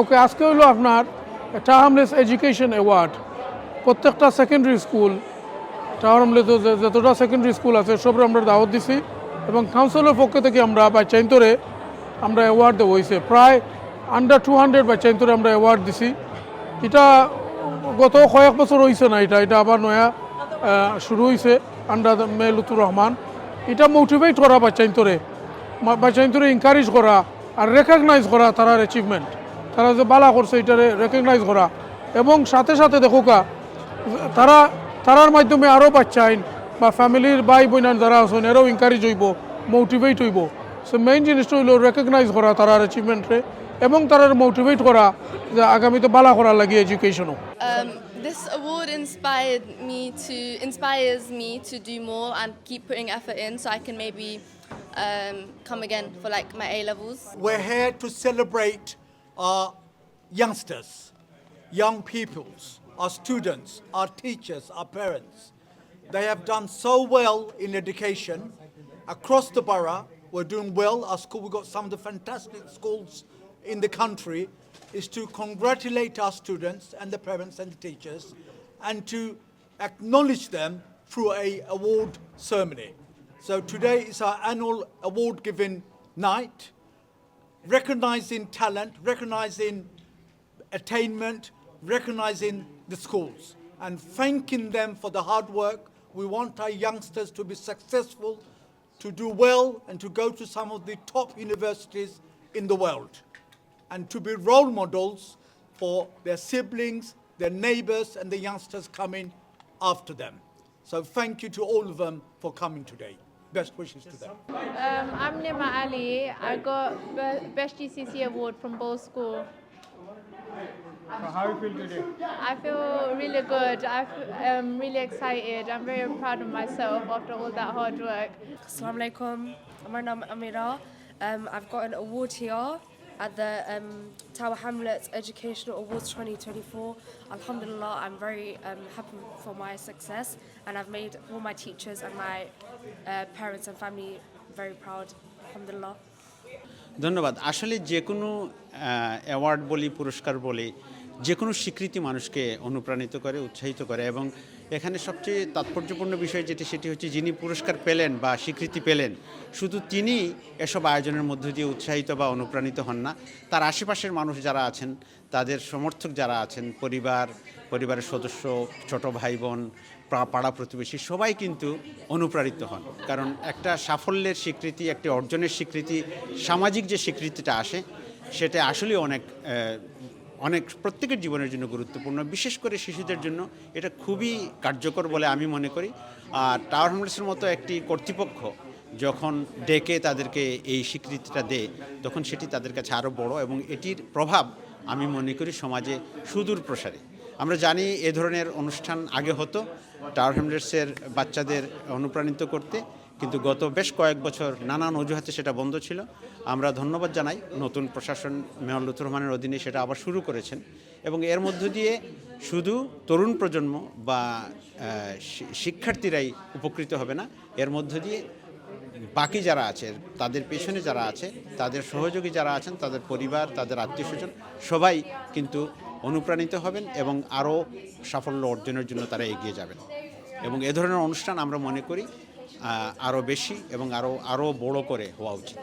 ওকে, আজকে হলো আপনার টাহামলেস এডুকেশন অ্যাওয়ার্ড প্রত্যেকটা সেকেন্ডারি স্কুল টাহামলেস যতটা সেকেন্ডারি স্কুল আছে, সবরে আমরা দাওয়াত দিছি এবং কাউন্সিলের পক্ষ থেকে আমরা বাচ্চাইন্তরে আমরা অ্যাওয়ার্ড দেওয়া হয়েছে প্রায় আন্ডার টু হান্ড্রেড বাচ্চাইন্তরে আমরা অ্যাওয়ার্ড দিছি। এটা গত কয়েক বছর হয়েছে না এটা এটা আবার নয়া শুরু হয়েছে আন্ডার মে লুতুর রহমান। এটা মোটিভেট করা বাচ্চাইন্তরে বাচ্চাইন্তরে এনকারেজ করা আর রেকগনাইজ করা তারার অ্যাচিভমেন্ট তারা যে বালা করছে এটারে রেকগনাইজ করা। এবং সাথে সাথে দেখোকা তারা তারার মাধ্যমে আরও বাচ্চা আইন বা ফ্যামিলির ভাই বোনার যারা আছেন এরাও এনকারেজ হইব মোটিভেট হইব। সো মেইন জিনিসটা হইল রেকগনাইজ করা তারার অ্যাচিভমেন্টে এবং তারার মোটিভেট করা যে আগামীতে বালা করা লাগে এডুকেশনও this award inspired me to inspires me to do more and keep putting effort in, so I can maybe um, come again for like my A levels. We're here to celebrate our youngsters, young peoples, our students, our teachers, our parents. They have done so well in education across the borough. We're doing well. Our school, we've got some of the fantastic schools in the country. Is to congratulate our students and the parents and the teachers, and to acknowledge them through a award ceremony. So today is our annual award giving night recognizing talent, recognizing attainment, recognizing the schools, and thanking them for the hard work. We want our youngsters to be successful, to do well, and to go to some of the top universities in the world, and to be role models for their siblings, their neighbors, and the youngsters coming after them. So, thank you to all of them for coming today. Best wishes to them. Um, I'm Nima Ali. I got Be- Best GCC Award from Bowl School. how you feel today I feel really good. I am really excited. I'm very proud of myself after all that hard work. Assalamu alaikum. My name is Amira. Um, I've got an award here at the um, Tower Hamlets Educational Awards 2024. Alhamdulillah, I'm very um, happy for my success and I've made all my teachers and my uh, parents and family very proud. Alhamdulillah. ধন্যবাদ আসলে যে কোনো award বলি পুরস্কার বলি যে কোনো স্বীকৃতি মানুষকে অনুপ্রাণিত করে, উৎসাহিত করে এবং এখানে সবচেয়ে তাৎপর্যপূর্ণ বিষয় যেটি, সেটি হচ্ছে যিনি পুরস্কার পেলেন বা স্বীকৃতি পেলেন, শুধু তিনি এসব আয়োজনের মধ্য দিয়ে উৎসাহিত বা অনুপ্রাণিত হন না। তার আশেপাশের মানুষ যারা আছেন, তাদের সমর্থক যারা আছেন, পরিবার, পরিবারের সদস্য, ছোট ভাই বোন পাড়া প্রতিবেশী, সবাই কিন্তু অনুপ্রাণিত হন। কারণ একটা সাফল্যের স্বীকৃতি, একটি অর্জনের স্বীকৃতি, সামাজিক যে স্বীকৃতিটা আসে, সেটা আসলে অনেক অনেক প্রত্যেকের জীবনের জন্য গুরুত্বপূর্ণ, বিশেষ করে শিশুদের জন্য। এটা খুবই কার্যকর বলে আমি মনে করি। আর টাওয়ার হ্যামলেটসের মতো একটি কর্তৃপক্ষ যখন ডেকে তাদেরকে এই স্বীকৃতিটা দেয়, তখন সেটি তাদের কাছে আরও বড় এবং এটির প্রভাব আমি মনে করি সমাজে সুদূর প্রসারী। আমরা জানি এ ধরনের অনুষ্ঠান আগে হতো টাওয়ার হ্যামলেটসের বাচ্চাদের অনুপ্রাণিত করতে। কিন্তু গত বেশ কয়েক বছর নানান অজুহাতে সেটা বন্ধ ছিল। আমরা ধন্যবাদ জানাই নতুন প্রশাসন মেয়র লুথুর রহমানের অধীনে সেটা আবার শুরু করেছেন এবং এর মধ্য দিয়ে শুধু তরুণ প্রজন্ম বা শিক্ষার্থীরাই উপকৃত হবে না। এর মধ্য দিয়ে বাকি যারা আছে, তাদের পেছনে যারা আছে, তাদের সহযোগী যারা আছেন, তাদের পরিবার, তাদের আত্মীয় স্বজন, সবাই কিন্তু অনুপ্রাণিত হবেন এবং আরও সাফল্য অর্জনের জন্য তারা এগিয়ে যাবেন। এবং এ ধরনের অনুষ্ঠান আমরা মনে করি আরও বেশি এবং আরও আরও বড় করে হওয়া উচিত।